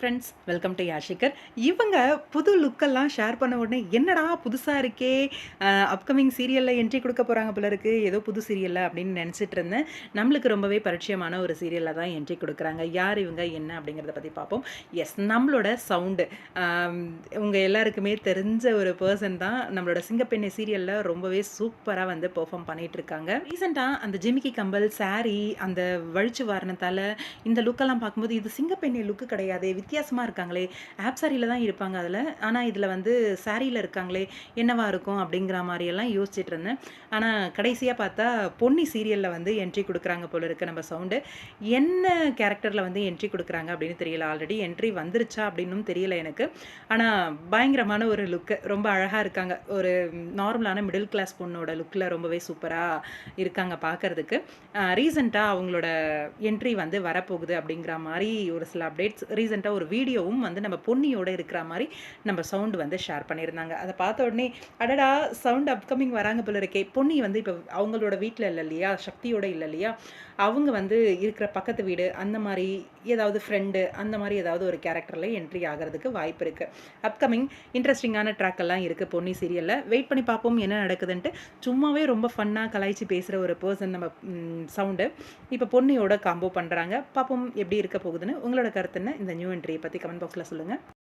Friends welcome to யாஷிகர் இவங்க புது லுக்கெல்லாம் share பண்ண உடனே என்னடா புதுசாக இருக்கே? அப்கமிங் சீரியலில் என்ட்ரி கொடுக்க போகிறாங்க போல இருக்குது ஏதோ புது சீரியலில் அப்படின்னு நினச்சிட்டு இருந்தேன். நம்மளுக்கு ரொம்பவே பரிச்சயமான ஒரு சீரியலில் தான் என்ட்ரி கொடுக்குறாங்க. யார் இவங்க? என்ன? அப்படிங்கிறத பற்றி பார்ப்போம். எஸ் நம்மளோட சவுண்டு உங்கள் எல்லாருக்குமே தெரிஞ்ச ஒரு பர்சன் தான் நம்மளோட சிங்கப்பெண்ணை சீரியலில் ரொம்பவே சூப்பராக வந்து பெர்ஃபார்ம் பண்ணிட்டு இருக்காங்க. ரீசெண்டாக அந்த ஜிமிக்கி கம்பல் சாரி அந்த வழிச்சு வாரணத்தால் இந்த லுக்கெல்லாம் பார்க்கும்போது இது சிங்கப்பெண்ணை லுக்கு கிடையாது. வித்தியாசமாக இருக்காங்களே. ஆப் சாரியில் தான் இருப்பாங்க அதில். ஆனால் இதில் வந்து சாரியில் இருக்காங்களே என்னவா இருக்கும் அப்படிங்கிற மாதிரியெல்லாம் யோசிச்சுட்டு இருந்தேன். ஆனால் கடைசியாக பார்த்தா பொன்னி சீரியலில் வந்து என்ட்ரி கொடுக்குறாங்க போல இருக்குது நம்ம சவுண்டு என்ன கேரக்டரில் வந்து என்ட்ரி கொடுக்குறாங்க அப்படின்னு தெரியல. ஆல்ரெடி என்ட்ரி வந்துருச்சா அப்படின்னும் தெரியல எனக்கு. ஆனால் பயங்கரமான ஒரு லுக்கு ரொம்ப அழகாக இருக்காங்க. ஒரு நார்மலான மிடில் கிளாஸ் பொண்ணோட லுக்கில் ரொம்பவே சூப்பராக இருக்காங்க பார்க்கறதுக்கு. ரீசெண்டாக அவங்களோட என்ட்ரி வந்து வரப்போகுது அப்படிங்கிற மாதிரி ஒரு சில அப்டேட்ஸ் ரீசெண்டாக ஒரு வீடியோவும் வந்து நம்ம பொன்னியோட இருக்கிற மாதிரி நம்ம சவுண்டு வந்து ஷேர் பண்ணியிருந்தாங்க. அதை பார்த்த உடனே அடடா சவுண்ட் அப்கமிங் வராங்க போல இருக்கே. பொன்னி வந்து இப்போ அவங்களோட வீட்டில் இல்லை இல்லையா? சக்தியோட இல்லை இல்லையா? அவங்க வந்து இருக்கிற பக்கத்து வீடு அந்த மாதிரி ஏதாவது ஃப்ரெண்டு அந்த மாதிரி ஏதாவது ஒரு கேரக்டரில் என்ட்ரி ஆகிறதுக்கு வாய்ப்பு இருக்குது அப்கமிங் இன்ட்ரெஸ்டிங்கான ட்ராக் எல்லாம் இருக்குது பொன்னி சீரியலில் வெயிட் பண்ணி பார்ப்போம் என்ன நடக்குதுன்ட்டு. சும்மாவே ரொம்ப ஃபன்னாக கலாய்ச்சி பேசுகிற ஒரு பர்சன் நம்ம சவுண்டு இப்போ பொன்னியோட காம்போ பண்ணுறாங்க பார்ப்போம் எப்படி இருக்க போகுதுன்னு. உங்களோட கருத்து என்ன? இந்த நியூ என்ட்ரியை பற்றி கமெண்ட் பாக்ஸில் சொல்லுங்கள்